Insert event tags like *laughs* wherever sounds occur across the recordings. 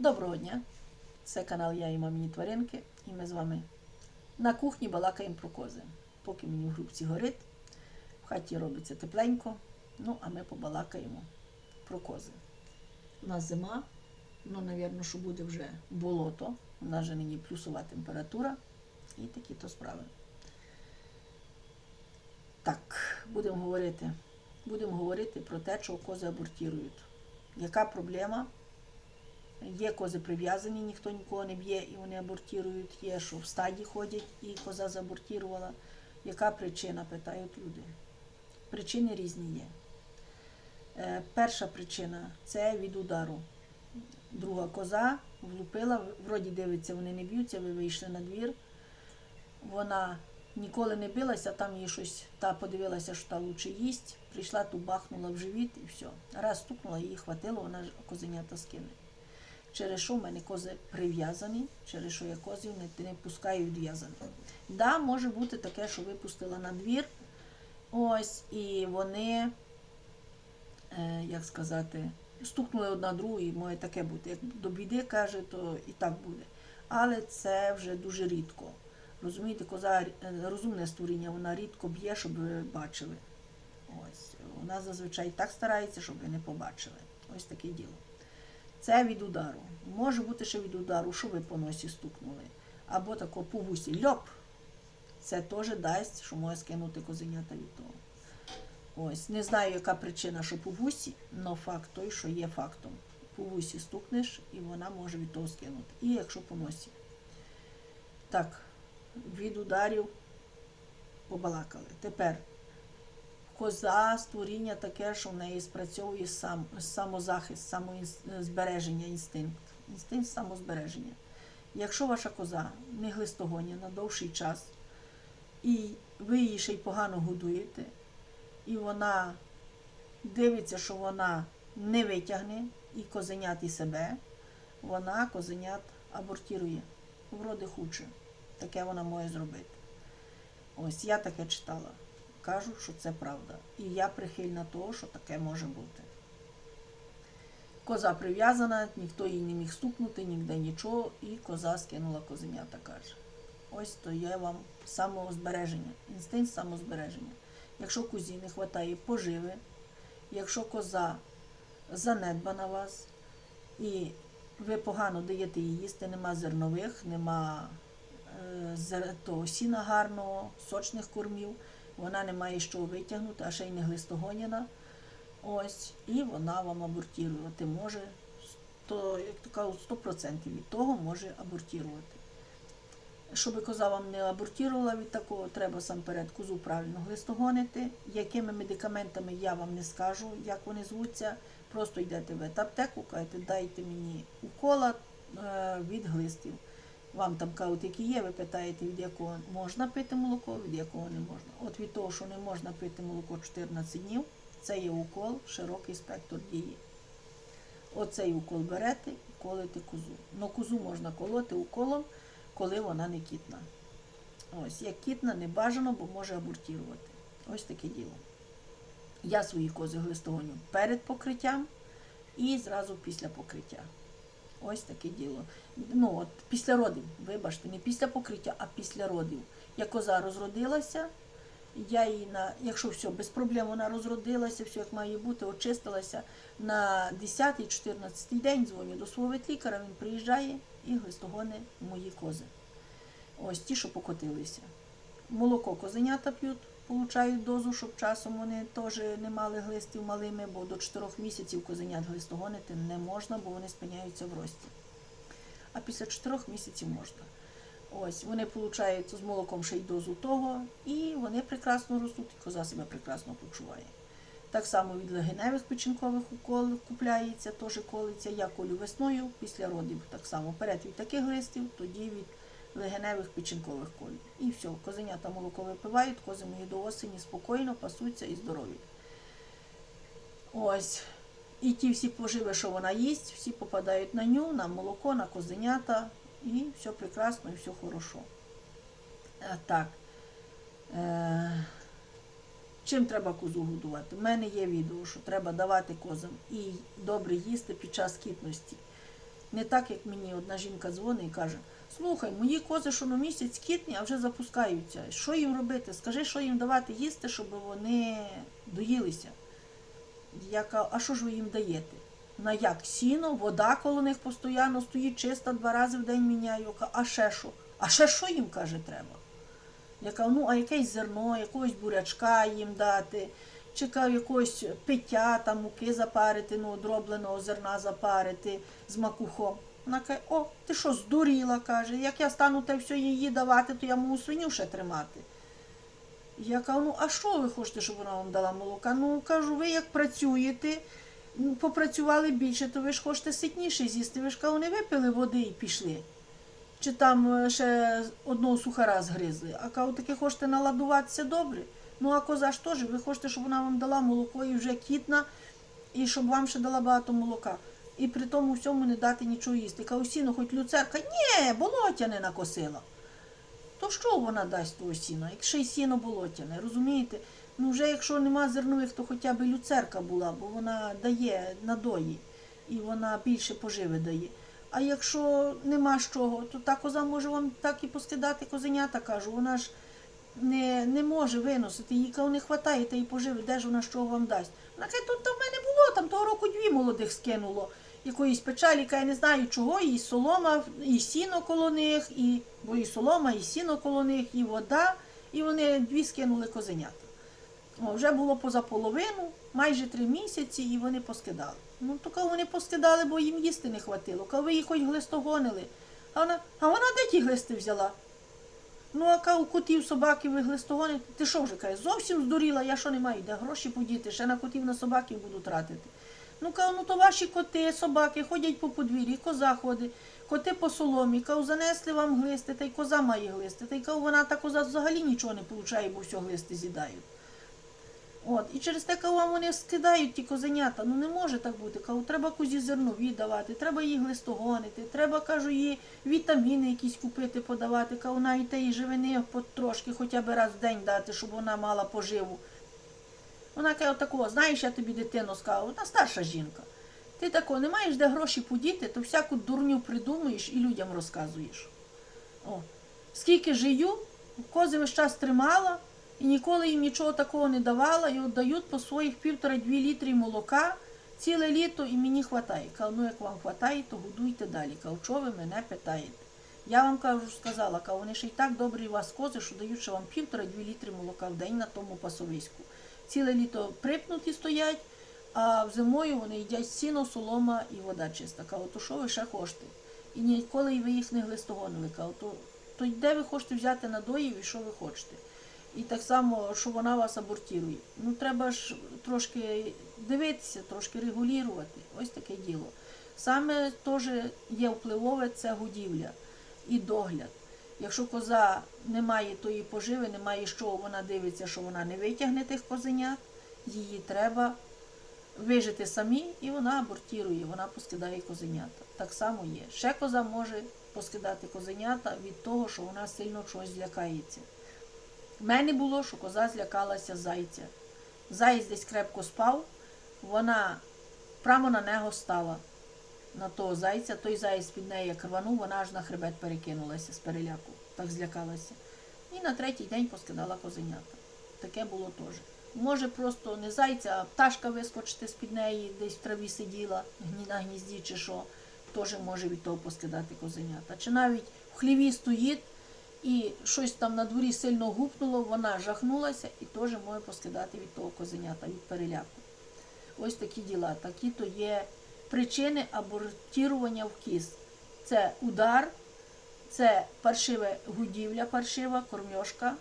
Доброго дня! Це канал Я і мамині тваринки, і ми з вами на кухні балакаємо про кози. Поки мені в грубці горить, в хаті робиться тепленько, ну а ми побалакаємо про кози. У нас зима, ну, напевно, що буде вже болото, у нас же нині плюсова температура і такі то справи. Так, будемо говорити. Будемо говорити про те, що кози абортірують. Яка проблема? Є кози прив'язані, ніхто нікого не б'є і вони абортірують. Є, що в стаді ходять і коза забортірувала. Яка причина, питають люди. Причини різні є. Е, перша причина це від удару. Друга коза влупила, вроді дивиться, вони не б'ються, ви вийшли на двір. Вона ніколи не билася, там їй щось та подивилася, що та лучше їсть. Прийшла, ту бахнула в живіт і все. Раз стукнула, її хватило, вона козенята скине. Через що в мене кози прив'язані, через що я козів не, не пускаю відв'язаних. Да, може бути таке, що випустила на двір, ось, і вони, е, як сказати, стукнули одна другу, і може таке бути. Як до біди каже, то і так буде. Але це вже дуже рідко. Розумієте, коза е, розумне створіння, вона рідко б'є, щоб ви бачили. Ось. Вона зазвичай так старається, щоб ви не побачили. Ось таке діло. Це від удару. Може бути ще від удару, що ви по носі стукнули. Або тако по вусі льоп. Це теж дасть, що може скинути козенята від того. Ось, не знаю, яка причина, що по вусі, але факт той, що є фактом. По вусі стукнеш, і вона може від того скинути. І якщо по носі. Так, від ударів побалакали. Тепер коза створіння таке, що в неї спрацьовує сам, самозахист, самозбереження, інстинкт. Інстинкт самозбереження. Якщо ваша коза не глистогоння на довший час, і ви її ще й погано годуєте, і вона дивиться, що вона не витягне і козенят і себе, вона козенят абортірує. Вроде хуче. Таке вона може зробити. Ось я таке читала. Кажу, що це правда. І я прихильна того, що таке може бути. Коза прив'язана, ніхто її не міг стукнути, ніде нічого, і коза скинула козенята, каже. Ось то є вам самозбереження, інстинкт самозбереження. Якщо козі не вистачає поживи, якщо коза занедбана вас, і ви погано даєте їй їсти, нема зернових, нема е, того сіна гарного, сочних кормів, вона не має що витягнути, а ще й не глистогоняна. Ось, і вона вам абортувати може, 100, як кажуть, 100% від того може абортувати. Щоб коза вам не абортувала від такого, треба сам перед козу правильно глистогонити. Якими медикаментами я вам не скажу, як вони звуться. Просто йдете в аптеку, кажете, дайте мені укола е, від глистів. Вам там кажуть, які є, ви питаєте, від якого можна пити молоко, від якого не можна. От від того, що не можна пити молоко 14 днів, це є укол, широкий спектр дії. Оцей укол берете і колите козу. Ну козу можна колоти уколом, коли вона не кітна. Ось, як кітна, не бажано, бо може абортувати. Ось таке діло. Я свої кози глистогоню перед покриттям і зразу після покриття. Ось таке діло. Ну, от після родів, вибачте, не після покриття, а після родів. Як коза розродилася, я її на, якщо все, без проблем вона розродилася, все як має бути, очистилася. На 10-14 день дзвоню до свого ветлікаря, він приїжджає і глистогони мої кози. Ось ті, що покотилися. Молоко козенята п'ють, получають дозу, щоб часом вони теж не мали глистів малими, бо до 4 місяців козенят глистогонити не можна, бо вони спиняються в рості. А після 4 місяців можна. Ось, вони получають з молоком ще й дозу того, і вони прекрасно ростуть, і коза себе прекрасно почуває. Так само від легеневих печінкових укол купляється, теж колиться. Я колю весною після родів. Так само перед від таких листів, тоді від легеневих печінкових колів. І все, козенята молоко випивають, кози мої до осені спокійно пасуться і здорові. Ось. І ті всі поживи, що вона їсть, всі попадають на ню, на молоко, на козенята, і все прекрасно, і все хорошо. Е, Так. Е, Чим треба козу годувати? У мене є відео, що треба давати козам і добре їсти під час кітності. Не так, як мені одна жінка дзвонить і каже: слухай, мої кози, що на місяць кітні, а вже запускаються. Що їм робити? Скажи, що їм давати їсти, щоб вони доїлися. Я кажу, а що ж ви їм даєте? На як? Сіно, вода коло них постійно стоїть, чиста, два рази в день міняю. Кажу, А ще що? А ще що їм каже треба? Я кажу, ну а якесь зерно, якогось бурячка їм дати, чи кажу, якогось пиття, там муки запарити, ну, дробленого зерна запарити з макухом. Вона каже, о, ти що, здуріла, каже, як я стану те все її давати, то я можу свиню ще тримати. Я кажу, ну а що ви хочете, щоб вона вам дала молока? Ну кажу, ви як працюєте, попрацювали більше, то ви ж хочете ситніше з'їсти. Ви ж кажу, не випили води і пішли. Чи там е, ще одного сухара згризли. А кажу, таки хочете наладуватися добре. Ну а коза ж теж, ви хочете, щоб вона вам дала молоко і вже кітна, і щоб вам ще дала багато молока. І при тому всьому не дати нічого їсти. Кажу, сіно, хоч люцерка, ні, болотяне накосила. То що вона дасть того сіна, якщо й сіно болотяне, розумієте? Ну вже якщо нема зернових, то хоча б люцерка була, бо вона дає надої і вона більше поживи дає. А якщо нема з чого, то та коза може вам так і поскидати козенята, кажу, вона ж не, не може виносити, їй кажу, не вистачає та й поживи, де ж вона що вам дасть. Вона каже, тут в мене було, там того року дві молодих скинуло. Якоїсь печалі, яка я не знаю чого, і солома, і сіно коло них, і, бо і солома, і сіно коло них, і вода, і вони дві скинули козенята. О, вже було поза половину, майже три місяці, і вони поскидали. Ну, то кажу, вони поскидали, бо їм їсти не хватило. Кажу, ви їх хоч глистогонили. А вона, а вона де ті глисти взяла? Ну, а кажу, котів, собаки ви глистогоните. Ти що вже каже, зовсім здуріла, я що не маю, де гроші подіти, ще на котів, на собаків буду тратити. Ну, кажу, ну то ваші коти, собаки ходять по подвір'ї, коза ходить, коти по соломі, кажу, занесли вам глисти, та й коза має глисти. Та й кажу, вона та коза взагалі нічого не получає, бо все глисти з'їдають. От, і через те, кажу, вони скидають ті козенята. Ну не може так бути. Кажу, треба козі зерно віддавати, треба їй глистогонити, треба, кажу, їй вітаміни якісь купити, подавати. Кажу, навіть їй живини потрошки, хоча б раз в день дати, щоб вона мала поживу. Вона каже, такого, знаєш, я тобі дитину скажу, вона старша жінка. Ти такого не маєш де гроші подіти, то всяку дурню придумуєш і людям розказуєш. О. Скільки жию, кози весь час тримала і ніколи їм нічого такого не давала, і от дають по своїх півтора-дві літри молока ціле літо і мені вистачає. Кажу, ну як вам вистачає, то годуйте далі. Кажу, що ви мене питаєте? Я вам кажу, сказала, кажу, вони ще й так добрі у вас кози, що дають ще вам півтора-дві літри молока в день на тому пасовиську. Ціле літо припнуті стоять, а зимою вони їдять сіно, солома і вода чиста. Кажу, то що ви ще хочете? І ніколи ви їх не глистогонили. Кажу, то, то де ви хочете взяти надоїв і що ви хочете? І так само, що вона вас абортірує. Ну треба ж трошки дивитися, трошки регулювати. Ось таке діло. Саме теж є впливове це годівля і догляд. Якщо коза не має тої поживи, не має що, вона дивиться, що вона не витягне тих козенят, її треба вижити самі, і вона абортірує, вона поскидає козенята. Так само є. Ще коза може поскидати козенята від того, що вона сильно чогось злякається. У мене було, що коза злякалася зайця. Заєць десь крепко спав, вона прямо на нього стала, на того зайця. Той заєць під неї як вона аж на хребет перекинулася з переляку, так злякалася. І на третій день поскидала козенята. Таке було теж. Може просто не зайця, а пташка вискочити з-під неї, десь в траві сиділа, на гнізді чи що, теж може від того поскидати козенята. Чи навіть в хліві стоїть, і щось там на дворі сильно гупнуло, вона жахнулася і теж може поскидати від того козенята, від переляку. Ось такі діла. Такі то є причини абортірування в кіз. Це удар, це паршиве гудівля, паршива, кормьошка,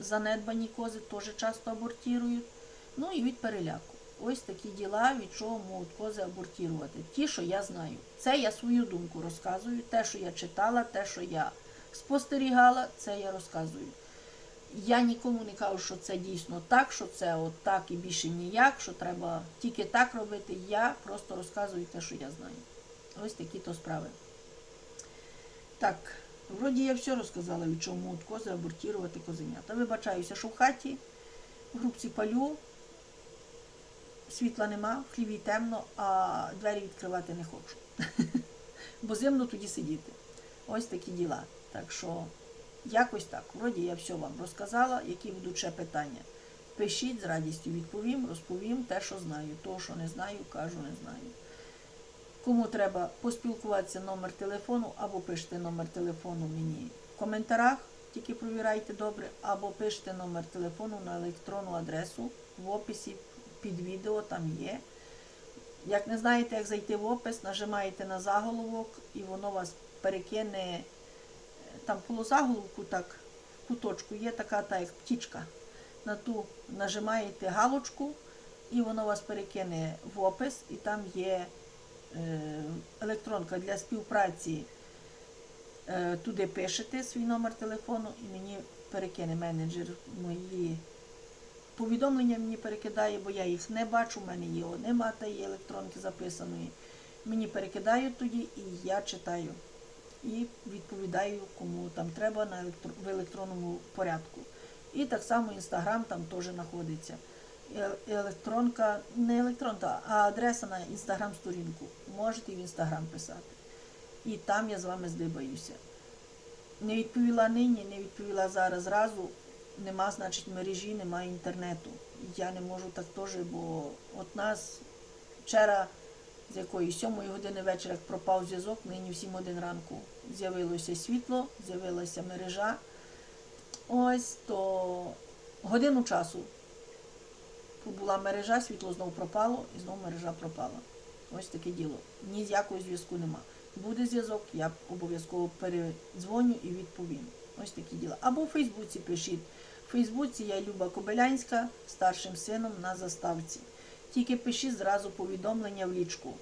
занедбані кози теж часто абортірують. Ну і від переляку. Ось такі діла, від чого можуть кози абортірувати. Ті, що я знаю. Це я свою думку розказую. Те, що я читала, те, що я спостерігала, це я розказую. Я нікому не кажу, що це дійсно так, що це от так і більше ніяк, що треба тільки так робити. Я просто розказую те, що я знаю. Ось такі то справи. Так, вроді я все розказала, від чого можуть кози абортувати козенята. Вибачаюся, що в хаті в грубці палю, світла нема, в хліві темно, а двері відкривати не хочу. *laughs* бо зимно тоді сидіти. Ось такі діла. Так що якось так. Вроді я все вам розказала, які будуть ще питання. Пишіть з радістю, відповім, розповім те, що знаю. То, що не знаю, кажу, не знаю. Кому треба поспілкуватися номер телефону, або пишете номер телефону мені в коментарях, тільки провірайте добре, або пишете номер телефону на електронну адресу в описі під відео, там є. Як не знаєте, як зайти в опис, нажимаєте на заголовок і воно вас перекине там коло заголовку, так, куточку є така та як птічка. На ту нажимаєте галочку, і воно вас перекине в опис, і там є е, електронка для співпраці. Е, Туди пишете свій номер телефону і мені перекине менеджер мої повідомлення мені перекидає, бо я їх не бачу, в мене його нема тієї електронки записаної. Мені перекидають тоді і я читаю. І відповідаю, кому там треба на електро... в електронному порядку. І так само інстаграм там теж знаходиться. Е- Електронка, не електронка, а адреса на інстаграм-сторінку. Можете в інстаграм писати. І там я з вами здибаюся. Не відповіла нині, не відповіла зараз зразу. Нема, значить, мережі, немає інтернету. Я не можу так теж, бо от нас вчора з якоїсь сьомої години вечора пропав зв'язок, нині в 7 годин ранку з'явилося світло, з'явилася мережа. Ось то годину часу була мережа, світло знову пропало і знову мережа пропала. Ось таке діло. Ні з якого зв'язку нема. Буде зв'язок, я обов'язково передзвоню і відповім. Ось такі діла. Або в Фейсбуці пишіть. В Фейсбуці я Люба Кобилянська старшим сином на заставці. Тільки пишіть зразу повідомлення в лічку.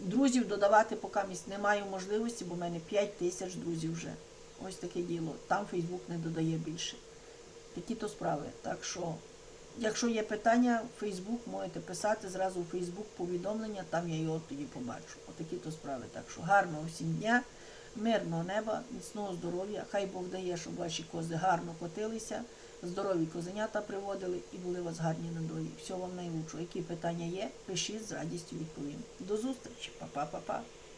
Друзів додавати поки місць не маю можливості, бо в мене 5 тисяч друзів вже. Ось таке діло. Там Фейсбук не додає більше. Такі то справи. Так що, якщо є питання, Фейсбук можете писати зразу в Фейсбук повідомлення, там я його тоді побачу. Отакі то справи. Так що гарного всім дня, мирного неба, міцного здоров'я. Хай Бог дає, щоб ваші кози гарно котилися, здорові козенята приводили і були у вас гарні надої. Всього вам найлучшого. Які питання є, пишіть з радістю відповім. До зустрічі, Па-па-па-па.